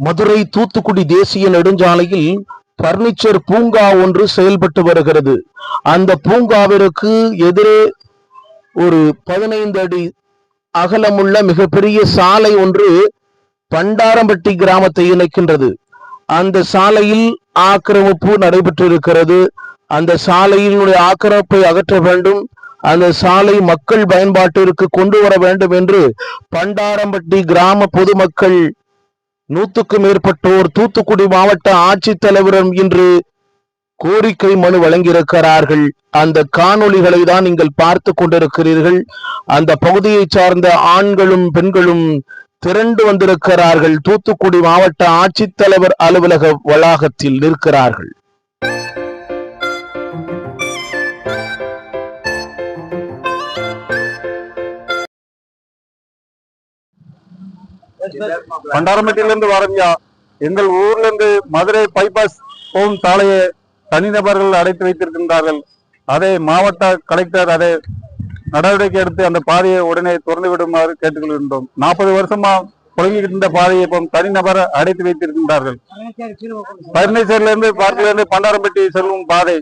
மதுரை தூத்துக்குடி தேசிய நெடுஞ்சாலையில் பர்னிச்சர் பூங்கா ஒன்று செயல்பட்டு வருகிறது. அந்த பூங்காவிற்கு எதிரே ஒரு பதினைந்து அடி அகலமுள்ள மிகப்பெரிய சாலை ஒன்று பண்டாரம்பட்டி கிராமத்தை இணைக்கின்றது. அந்த சாலையில் ஆக்கிரமிப்பு நடைபெற்றிருக்கிறது. அந்த சாலையினுடைய ஆக்கிரமிப்பை அகற்ற வேண்டும். அந்த சாலை மக்கள் பயன்பாட்டிற்கு கொண்டு வர வேண்டும் என்று பண்டாரம்பட்டி கிராம பொதுமக்கள் நூத்துக்கும் மேற்பட்டோர் தூத்துக்குடி மாவட்ட ஆட்சித்தலைவரும் இன்று கோரிக்கை மனு வழங்கியிருக்கிறார்கள். அந்த காணொளிகளை தான் நீங்கள் பார்த்து கொண்டிருக்கிறீர்கள். அந்த பகுதியை சார்ந்த ஆண்களும் பெண்களும் திரண்டு வந்திருக்கிறார்கள். தூத்துக்குடி மாவட்ட ஆட்சித்தலைவர் அலுவலக வளாகத்தில் நிற்கிறார்கள். பண்டாரம்பட்டியிலிருந்து வரம்யா எங்கள் ஊர்ல இருந்து மதுரை பைபாஸ் போகும் சாலையை தனிநபர்கள் அடைத்து வைத்திருக்கின்றார்கள். அதை மாவட்ட கலெக்டர் அதை நடவடிக்கை எடுத்து அந்த பாதையை உடனே திறந்து விடுமாறு கேட்டுக்கொள்கின்றோம். நாற்பது வருஷமா புழங்கிட்டு இருந்த பாதையை இப்போ தனிநபர் அடைத்து வைத்திருக்கின்றார்கள். பழனிச்சேரியில இருந்து பார்க்கல இருந்து பண்டாரம்பட்டி செல்லும் பாதை